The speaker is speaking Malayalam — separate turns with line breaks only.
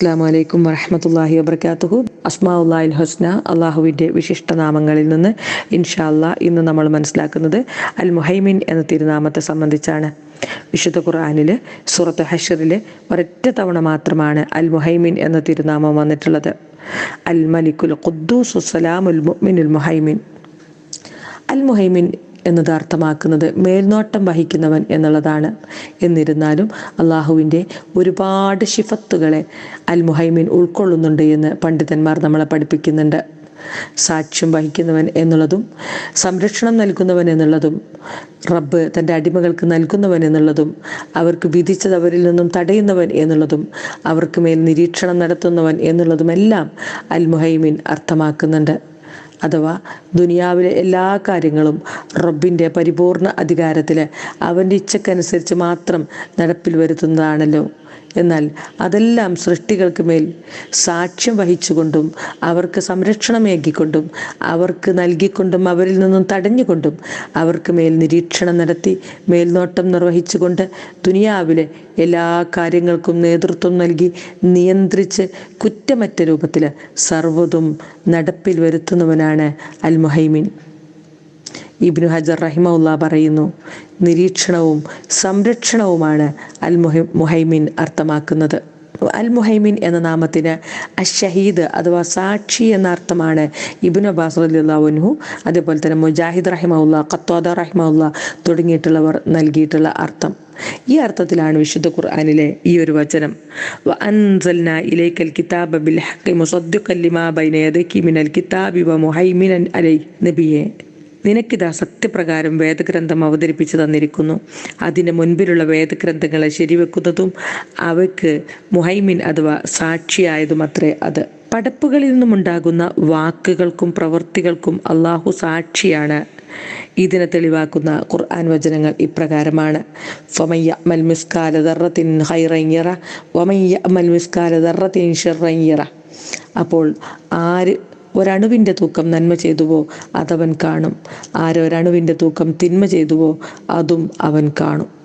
അസ്സാം വലൈക്കും വറഹമത്തല്ലാഹി വബർക്കാത്തുഹു അസ്മാഉല്ലാഹിൽ ഹുസ്ന അള്ളാഹുവിന്റെ വിശിഷ്ട നാമങ്ങളിൽ നിന്ന് ഇൻഷാ അല്ലാ ഇന്ന് നമ്മൾ മനസ്സിലാക്കുന്നത് അൽ മുഹൈമിൻ എന്ന തിരുനാമത്തെ സംബന്ധിച്ചാണ്. വിശുദ്ധ ഖുർആാനിൽ സൂറത്ത് ഹഷറിൽ ഒരൊറ്റ തവണ മാത്രമാണ് അൽ മുഹൈമിൻ എന്ന തിരുനാമം വന്നിട്ടുള്ളത്. അൽ മലിക്കുൽ ഖുദ്ദൂസ് സലാമുൽ മുഅ്മിനുൽ മുഹൈമിൻ. അൽ മുഹൈമിൻ എന്നത് അർത്ഥമാക്കുന്നത് മേൽനോട്ടം വഹിക്കുന്നവൻ എന്നുള്ളതാണ്. എന്നിരുന്നാലും അള്ളാഹുവിന്റെ ഒരുപാട് ഷിഫത്തുകളെ അൽ മുഹൈമിൻ ഉൾക്കൊള്ളുന്നുണ്ട് എന്ന് പണ്ഡിതന്മാർ നമ്മളെ പഠിപ്പിക്കുന്നുണ്ട്. സാക്ഷ്യം വഹിക്കുന്നവൻ എന്നുള്ളതും സംരക്ഷണം നൽകുന്നവൻ എന്നുള്ളതും റബ്ബ് തന്റെ അടിമകൾക്ക് നൽകുന്നവൻ എന്നുള്ളതും അവർക്ക് വിധിച്ചത് അവരിൽ നിന്നും തടയുന്നവൻ എന്നുള്ളതും അവർക്ക് മേൽ നിരീക്ഷണം നടത്തുന്നവൻ എന്നുള്ളതുമെല്ലാം അൽ മുഹൈമിൻ അർത്ഥമാക്കുന്നുണ്ട്. അഥവാ ദുനിയാവിലെ എല്ലാ കാര്യങ്ങളും റബ്ബിന്റെ പരിപൂർണ അധികാരത്തിൽ അവന്റെ ഇച്ഛക്കനുസരിച്ച് മാത്രം നടപ്പിൽ വരുത്തുന്നതാണല്ലോ. എന്നാൽ അതെല്ലാം സൃഷ്ടികൾക്ക് മേൽ സാക്ഷ്യം വഹിച്ചുകൊണ്ടും അവർക്ക് സംരക്ഷണമേകിക്കൊണ്ടും അവർക്ക് നൽകിക്കൊണ്ടും അവരിൽ നിന്നും തടഞ്ഞുകൊണ്ടും അവർക്ക് മേൽ നിരീക്ഷണം നടത്തി മേൽനോട്ടം നിർവഹിച്ചുകൊണ്ട് ദുനിയാവിലെ എല്ലാ കാര്യങ്ങൾക്കും നേതൃത്വം നൽകി നിയന്ത്രിച്ച് കുറ്റമറ്റ രൂപത്തിൽ സർവതും നടപ്പിൽ വരുത്തുന്നവനാണ് അൽ മുഹൈമിൻ ഇബ്നു ഹജർ റഹിമുല്ല പറയുന്നു നിരീക്ഷണവും സംരക്ഷണവുമാണ് അൽ മുഹൈ മുഹൈമിൻ അർത്ഥമാക്കുന്നത്. അൽ മുഹൈമിൻ എന്ന നാമത്തിന് അഷഹീദ് അഥവാ സാക്ഷി എന്ന അർത്ഥമാണ് ഇബിൻ അബ്ബാസ് അലിഹു അതേപോലെ തന്നെ മുജാഹിദ് റഹിമുല്ല ഖത്തോദ റഹിമുല്ല തുടങ്ങിയിട്ടുള്ളവർ നൽകിയിട്ടുള്ള അർത്ഥം. ഈ അർത്ഥത്തിലാണ് വിശുദ്ധ ഖുർആാനിലെ ഈ ഒരു വചനം. അലൈ നബിയെ. നിനക്കിതാ സത്യപ്രകാരം വേദഗ്രന്ഥം അവതരിപ്പിച്ചു തന്നിരിക്കുന്നു. അതിന് മുൻപിലുള്ള വേദഗ്രന്ഥങ്ങളെ ശരിവെക്കുന്നതും അവയ്ക്ക് മുഹൈമിൻ അഥവാ സാക്ഷിയായതും അത്രേ അത്. പടപ്പുകളിൽ നിന്നുമുണ്ടാകുന്ന വാക്കുകൾക്കും പ്രവൃത്തികൾക്കും അള്ളാഹു സാക്ഷിയാണ്. ഇതിനെ തെളിവാക്കുന്ന ഖുർആൻ വചനങ്ങൾ ഇപ്രകാരമാണ്. മിസ്കാല മിസ്കാല അപ്പോൾ ആര് ഒരണുവിന്റെ തൂക്കം നന്മ ചെയ്തുവോ അതവൻ കാണും. ആരൊരണുവിന്റെ തൂക്കം തിന്മ ചെയ്തുവോ അതും അവൻ കാണും.